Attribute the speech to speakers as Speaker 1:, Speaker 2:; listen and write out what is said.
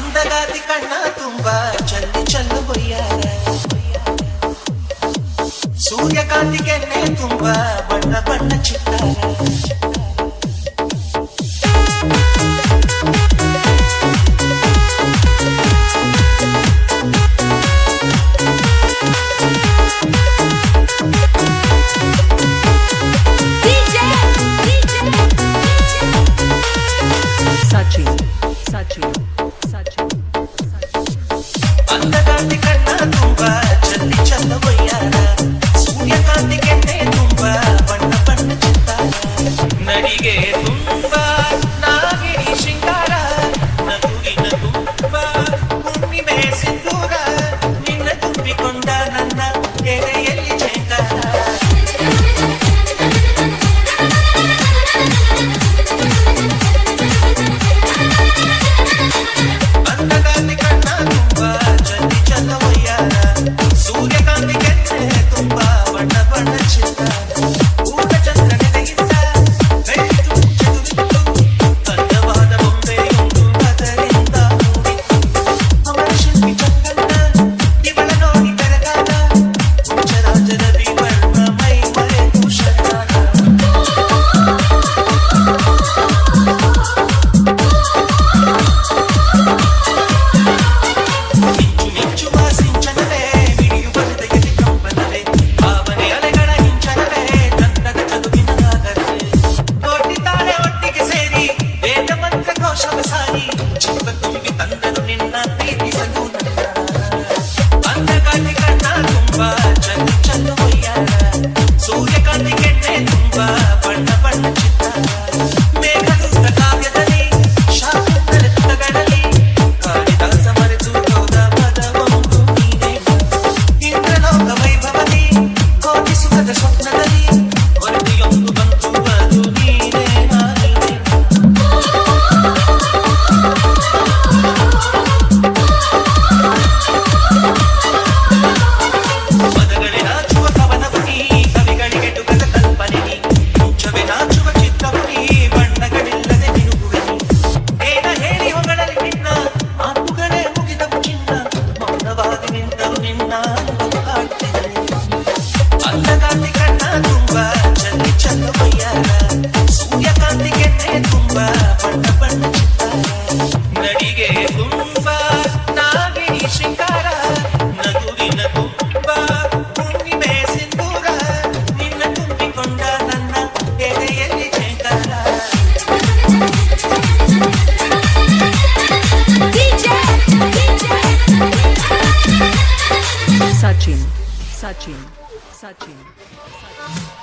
Speaker 1: అందగాది కಣ್ಣ ತುಂಬಾ ಚಲ್ಲು ಚಲ್ಲು ಬೊಯ್ಯಾರ ಸೂರ್ಯಕಾಂತಿಗೆನ್ನೆ ತುಂಬಾ ಬಣ್ಣ ಬಣ್ಣ ಚಿಕ್ಕ అందగాంతి కన్నా నువ్వ చల్లి చల్లబోయారా సూర్యకాంతి కంటే నువ్వ పంట పంట చెత్త నడిగే నువ్వ నాగిని శృంగార నగురిన
Speaker 2: Sachin, Sachin, Sachin. Sachin.